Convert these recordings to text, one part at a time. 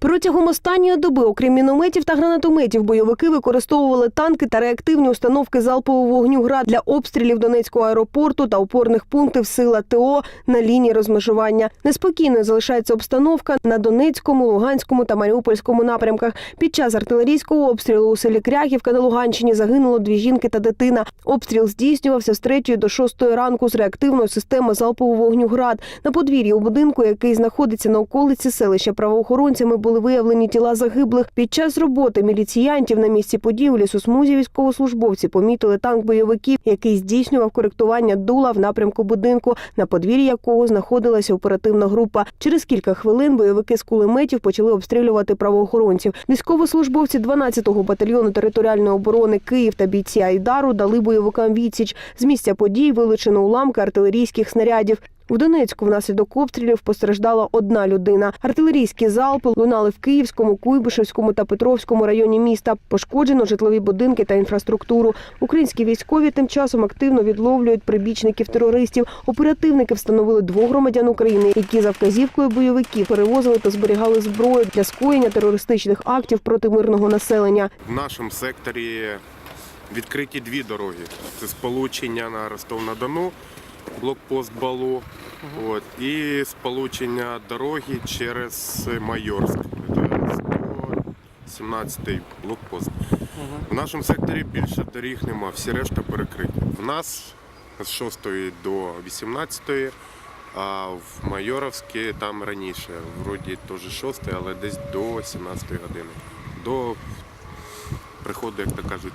Протягом останньої доби, окрім мінометів та гранатометів, бойовики використовували танки та реактивні установки залпового вогню ГРАД для обстрілів Донецького аеропорту та опорних пунктів сил АТО на лінії розмежування. Неспокійною залишається обстановка на Донецькому, Луганському та Маріупольському напрямках. Під час артилерійського обстрілу у селі Кряківка на Луганщині загинуло дві жінки та дитина. Обстріл здійснювався з 3 до 6 ранку з реактивної системи залпового вогню ГРАД. На подвір'ї у будинку, який знаходиться на околиці селища правоохоронцями, були виявлені тіла загиблих. Під час роботи міліціянтів на місці події у лісосмузі військовослужбовці помітили танк бойовиків, який здійснював коректування дула в напрямку будинку, на подвір'ї якого знаходилася оперативна група. Через кілька хвилин бойовики з кулеметів почали обстрілювати правоохоронців. Військовослужбовці 12-го батальйону територіальної оборони Київ та бійці Айдару дали бойовикам відсіч. З місця подій вилучено уламки артилерійських снарядів. В Донецьку внаслідок обстрілів постраждала одна людина. Артилерійські залпи лунали в Київському, Куйбишевському та Петровському районі міста. Пошкоджено житлові будинки та інфраструктуру. Українські військові тим часом активно відловлюють прибічників терористів. Оперативники встановили двох громадян України, які за вказівкою бойовиків перевозили та зберігали зброю для скоєння терористичних актів проти мирного населення. В нашому секторі відкриті дві дороги. Це сполучення на Ростов-на-Дону, блокпост Балу, от, і сполучення дороги через Майорськ. Це 117-й блокпост. В нашому секторі більше доріг нема, всі решта перекриті. В нас з 6 до 18, а в Майоровській там раніше, вроді теж 6, але десь до 17 години. До приходу, як то кажуть,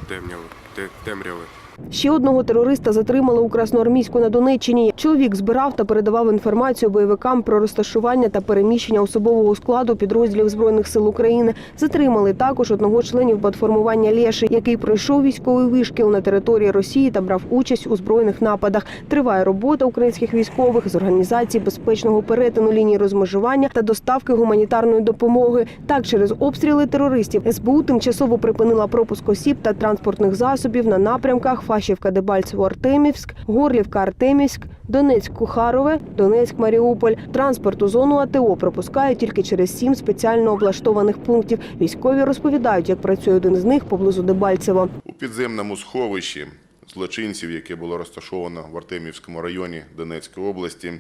темряви. Ще одного терориста затримали у Красноармійську на Донеччині. Чоловік збирав та передавав інформацію бойовикам про розташування та переміщення особового складу підрозділів збройних сил України. Затримали також одного членів батформування Лєши, який пройшов військовий вишкіл на території Росії та брав участь у збройних нападах. Триває робота українських військових з організації безпечного перетину лінії розмежування та доставки гуманітарної допомоги. Так, через обстріли терористів СБУ тимчасово припинила пропуск осіб та транспортних засобів на напрямках Фащівка, Дебальцево, Артемівськ, Горлівка, Артемівськ, Донецьк, Кухарове, Донецьк, Маріуполь. Транспорт зону АТО пропускають тільки через сім спеціально облаштованих пунктів. Військові розповідають, як працює один з них поблизу Дебальцево. У підземному сховищі злочинців, яке було розташовано в Артемівському районі Донецької області,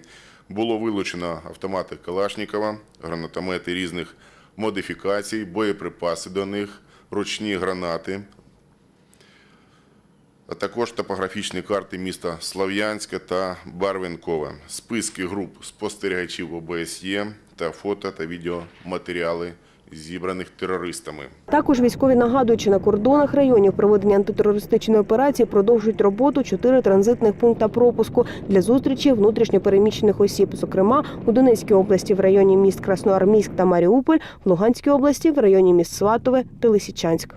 було вилучено автомати Калашнікова, гранатомети різних модифікацій, боєприпаси до них, ручні гранати, а також топографічні карти міста Слов'янська та Барвинкове, списки груп спостерігачів ОБСЄ та фото та відеоматеріали, зібраних терористами. Також військові нагадують, що на кордонах районів проведення антитерористичної операції продовжують роботу чотири транзитних пункта пропуску для зустрічі внутрішньопереміщених осіб, зокрема у Донецькій області в районі міст Красноармійськ та Маріуполь, в Луганській області в районі міст Сватове та Лисичанськ.